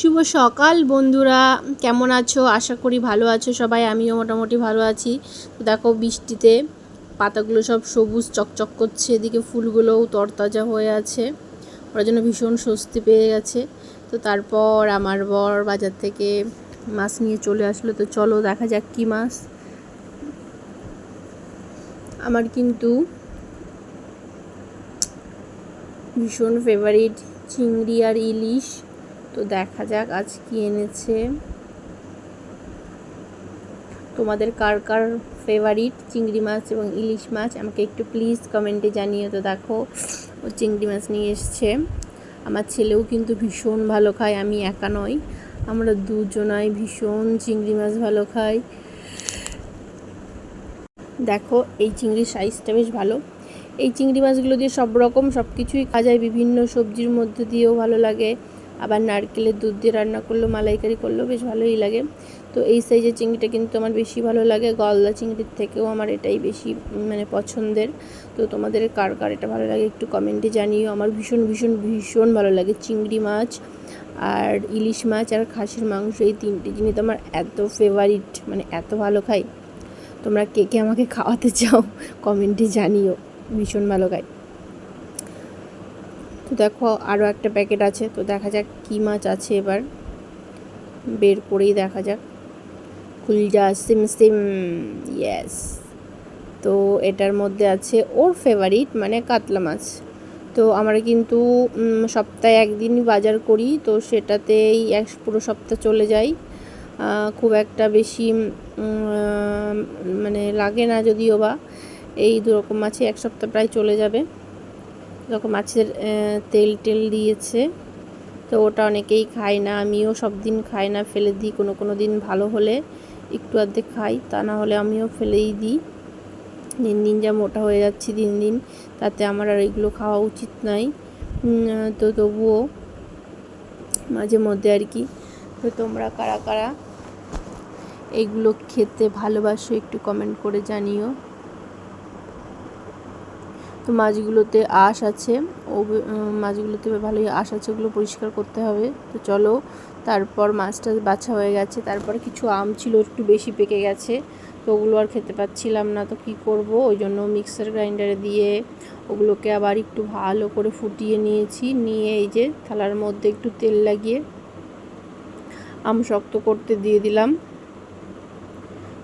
শুভ সকাল বন্ধুরা, কেমন আছো? আশা করি ভালো আছো সবাই, আমিও মোটামুটি ভালো আছি। দেখো বৃষ্টিতে পাতাগুলো সব সবুজ চকচক করছে, এদিকে ফুলগুলোও তরতাজা হয়ে আছে। ওরা জন্য ভীষণ স্বস্তি পেয়ে গেছে। তো তারপর আমার বর বাজার থেকে মাছ নিয়ে চলে আসলো। তো চলো দেখা যাক কী মাছ। আমার কিন্তু ভীষণ ফেভারিট চিংড়ি আর ইলিশ। তো দেখা যাক আজ কি এনেছে। তোমাদের কার কার ফেভারিট চিংড়ি মাছ এবং ইলিশ মাছ আমাকে একটু প্লিজ কমেন্টে জানিয়ে তো দেখো। ও চিংড়ি মাছ নিয়ে এসছে। আমার ছেলেও কিন্তু ভীষণ ভালো খায়, আমি একা নই। আমরা দুজনাই ভীষণ চিংড়ি মাছ ভালো খাই। দেখো, এই চিংড়ির সাইজটা বেশ ভালো। এই চিংড়ি মাছগুলো দিয়ে সব রকম সব কিছুই খাওয়া যায়, বিভিন্ন সবজির মধ্যে দিয়েও ভালো লাগে। আবার নারকেলের দুধ দিয়ে রান্না করলেও মালাইকারি করলেও বেশ ভালোই লাগে। তো এই সাইজের চিংড়িটা কিন্তু আমার বেশি ভালো লাগে। গলদা চিংড়ির থেকেও আমার এটাই বেশি মানে পছন্দের। তো তোমাদের কার কার এটা ভালো লাগে একটু কমেন্টে জানিও। আমার ভীষণ ভীষণ ভীষণ ভালো লাগে চিংড়ি মাছ আর ইলিশ মাছ আর খাসির মাংস, এই তিনটে জিনিস আমার এত ফেভারিট মানে এত ভালো খাই। তোমরা কে কে আমাকে খাওয়াতে চাও কমেন্টে জানিও। ভীষণ ভালো খাই তো দেখো আরও একটা প্যাকেট আছে, তো দেখা যাক কী মাছ আছে এবার। বের করেই দেখা যাক। কুলজা, সিম সিম ইয়েস তো এটার মধ্যে আছে ওর ফেভারিট মানে কাতলা মাছ। তো আমরা কিন্তু সপ্তাহে একদিনই বাজার করি, তো সেটাতেই এক, পুরো সপ্তাহ চলে যায়। খুব একটা বেশি মানে লাগে না যদিও বা। এই দুরকম মাছই এক সপ্তাহ প্রায় চলে যাবে। যখন মাছের তেল টেল দিয়েছে। তো ওটা অনেকেই খায় না, আমিও সব দিন খাই না, ফেলে দিই কোনো কোনো দিন ভালো হলে একটু অর্ধেক খাই, তা না হলে আমিও ফেলেই দিই। দিন দিন যা মোটা হয়ে যাচ্ছি দিন দিন, তাতে আমার আর এগুলো খাওয়া উচিত নাই। তো তবুও মাঝে মধ্যে আর কি, তো তোমরা কারা কারা এগুলো খেতে ভালোবাসো একটু কমেন্ট করে জানিও। তো মাছগুলোতে আঁশ আছে। ও মাছগুলোতে ভালোই আঁশ আছে, ওগুলো পরিষ্কার করতে হবে। তো চলো, তারপর মাছটা বাছা হয়ে গেছে। তারপর কিছু আম ছিল, একটু বেশি পেকে গেছে। তো ওগুলো আর খেতে পাচ্ছিলাম না, তো কি করব? ওই জন্য মিক্সার গ্রাইন্ডারে দিয়ে ওগুলোকে আবার একটু ভালো করে ফুটিয়ে নিয়েছি। নিয়ে এই যে থালার মধ্যে একটু তেল লাগিয়ে আম শক্ত করতে দিয়ে দিলাম।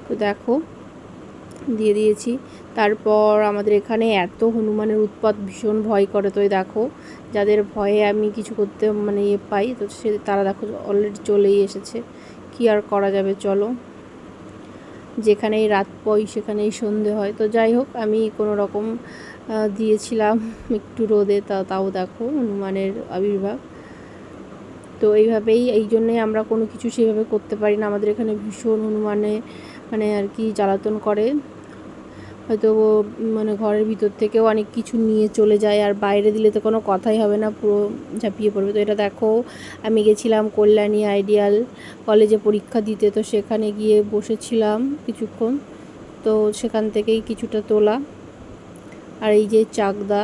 তো দেখো দিয়ে দিয়েছি। তারপর আমাদের এখানে এত হনুমানের উৎপাত ভীষণ ভয় করে। তো দেখো, যাদের ভয়ে আমি কিছু করতে মানে ইয়ে পাই, তো সে তারা দেখো অলরেডি চলেই এসেছে। কি আর করা যাবে, চলো। যেখানেই রাত পই, সেখানেই সন্ধে হয়। তো যাই হোক, আমি কোনো রকম দিয়েছিলাম একটু রোদে। তা, তাও দেখো, হনুমানের আবির্ভাব। তো এইভাবেই এই জন্যেই আমরা কোনো কিছু সেভাবে করতে পারি না। আমাদের এখানে ভীষণ হনুমানে মানে আর কি জ্বালাতন করে। হয়তো মানে ঘরের ভিতর থেকেও অনেক কিছু নিয়ে চলে যায় আর বাইরে দিলে তো কোনো কথাই হবে না, পুরো ঝাঁপিয়ে পড়বে। তো এটা দেখো, আমি গেছিলাম কল্যাণী আইডিয়াল কলেজে পরীক্ষা দিতে, তো সেখানে গিয়ে বসেছিলাম কিছুক্ষণ। তো সেখান থেকেই কিছুটা তোলা। আর এই যে চাকদা